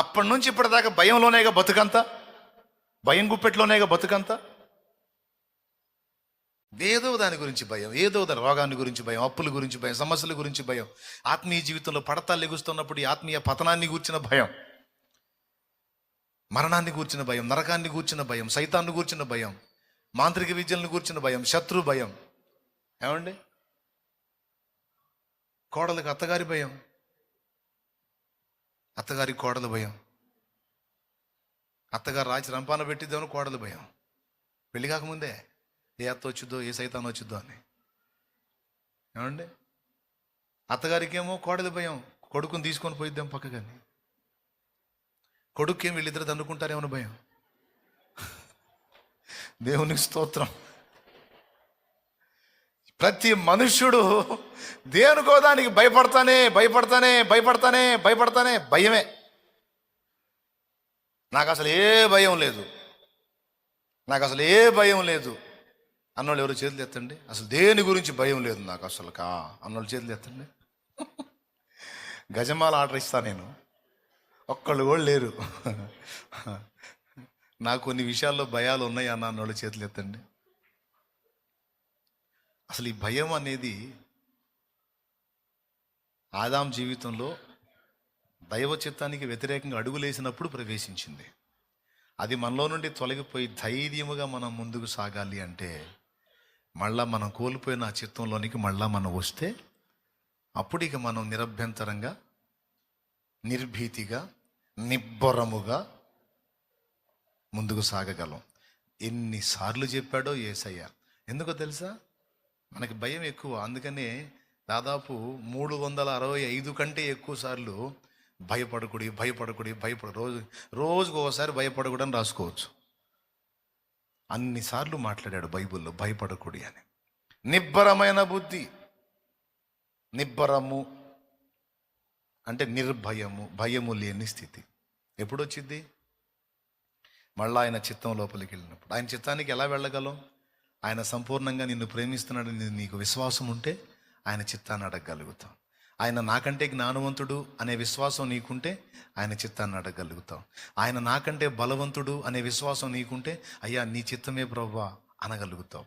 అప్పటి నుంచి ఇప్పటిదాకా భయంలోనేగా బతుకంతా? భయం గుప్పెట్లోనేగా బతుకంతా? ఏదో దాని గురించి భయం ఏదో దాని రోగాన్ని గురించి భయం అప్పుల గురించి భయం సమస్యల గురించి భయం. ఆత్మీయ జీవితంలో పడతాలు ఎగుస్తున్నప్పుడు ఈ ఆత్మీయ పతనాన్ని కూర్చిన భయం. మరణాన్ని కూర్చిన భయం నరకాన్ని కూర్చిన భయం సైతాన్ని కూర్చిన భయం మాంత్రిక విద్యలను కూర్చిన భయం శత్రు భయం. ఏమండి? కోడలకు అత్తగారి భయం. అత్తగారి కోడలు భయం. అత్తగారు రాచి రంపాన పెట్టిద్దామని కోడలు భయం. పెళ్ళి కాకముందే ఏ అత్త వచ్చిద్దో ఏ సైతాన్ వచ్చిద్దో అని. ఏమండి? అత్తగారికేమో కోడలు కోడలి భయం. కొడుకుని తీసుకొని పోయిద్దాం పక్కగాని కొడుకేం వీళ్ళిద్దరు దండుకుంటారేమో భయం. దేవునికి స్తోత్రం. ప్రతి మనుష్యుడు దేనికో దానికి భయపడతానే భయపడతానే భయపడతానే భయపడతానే భయమే. నాకు అసలు ఏ భయం లేదు. నాకు అసలు ఏ భయం లేదు. అన్నోళ్ళు ఎవరు చేతులు ఎత్తండి? అసలు దేని గురించి భయం లేదు నాకు అసలు కా అన్నోళ్ళు చేతులు ఎత్తండి. గజమాల ఆర్డర్ ఇస్తా నేను. ఒక్కళ్ళు కూడా లేరు. నాకు కొన్ని విషయాల్లో భయాలు ఉన్నాయి అన్న అన్నోళ్ళు చేతులు ఎత్తండి. అసలు ఈ భయం అనేది ఆదాం జీవితంలో దైవ చిత్తానికి వ్యతిరేకంగా అడుగులేసినప్పుడు ప్రవేశించింది. అది మనలో నుండి తొలగిపోయి ధైర్యముగా మనం ముందుకు సాగాలి అంటే మళ్ళా మనం కోల్పోయిన ఆ చిత్తంలోనికి మళ్ళా మనం వస్తే అప్పుడు ఇక మనం నిరభ్యంతరంగా నిర్భీతిగా నిబ్బరముగా ముందుకు సాగగలం. ఎన్నిసార్లు చెప్పాడో ఏసయ్య. ఎందుకో తెలుసా? మనకి భయం ఎక్కువ. అందుకనే దాదాపు మూడు వందల అరవై ఐదు కంటే ఎక్కువ సార్లు భయపడకుడి భయపడకుడి భయపడ రోజు రోజుకు ఒకసారి భయపడకూడని రాసుకోవచ్చు. అన్నిసార్లు మాట్లాడాడు బైబిల్లో భయపడకుడి అని. నిబ్బరమైన బుద్ధి నిబ్బరము అంటే నిర్భయము భయము లేని స్థితి. ఎప్పుడు వచ్చింది మళ్ళా ఆయన చిత్తం లోపలికి వెళ్ళినప్పుడు ఆయన చిత్తానికి ఎలా వెళ్ళగలం? ఆయన సంపూర్ణంగా నిన్ను ప్రేమిస్తున్నాడని నీకు విశ్వాసం ఉంటే ఆయన చిత్తాన్ని అడగగలుగుతాం. ఆయన నాకంటే జ్ఞానవంతుడు అనే విశ్వాసం నీకుంటే ఆయన చిత్తాన్ని అడగగలుగుతాం. ఆయన నాకంటే బలవంతుడు అనే విశ్వాసం నీకుంటే అయ్యా నీ చిత్తమే ప్రభా అనగలుగుతావు